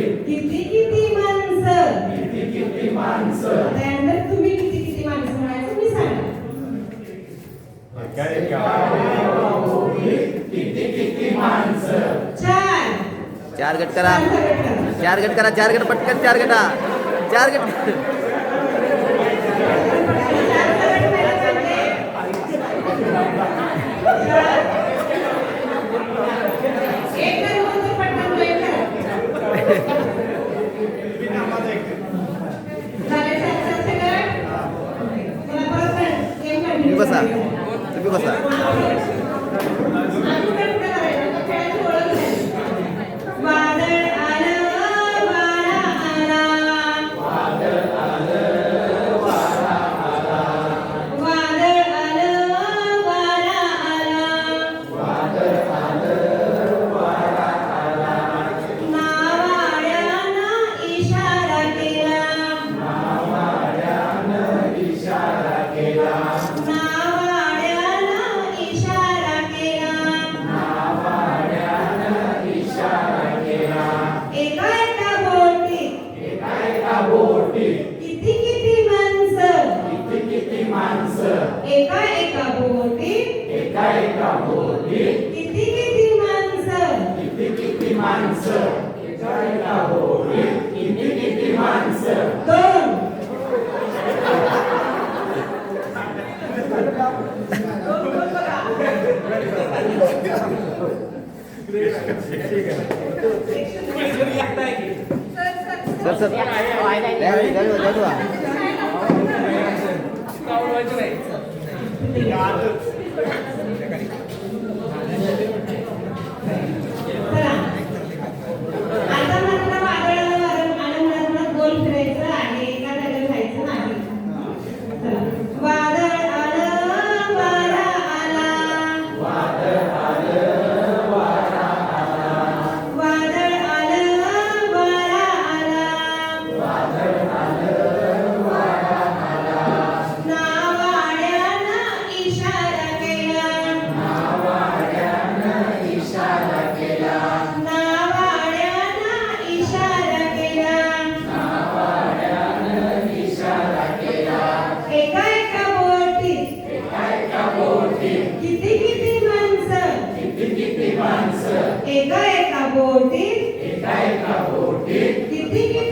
किती किती माणसं? किती किती माणसं? तुम्ही किती किती माणसं म्हणायचं मी सांगा. किती किती माणसं? चार. चार गट करा. चार गट करा. चार गट पटकन चार गटा. चार गट よかった。एका एका होली किती किती माणसं किती किती माणसं एका एका होली किती किती माणसं दोन. सर सर नाही माणसं एका एका बोटी एका एका बोटी किती किती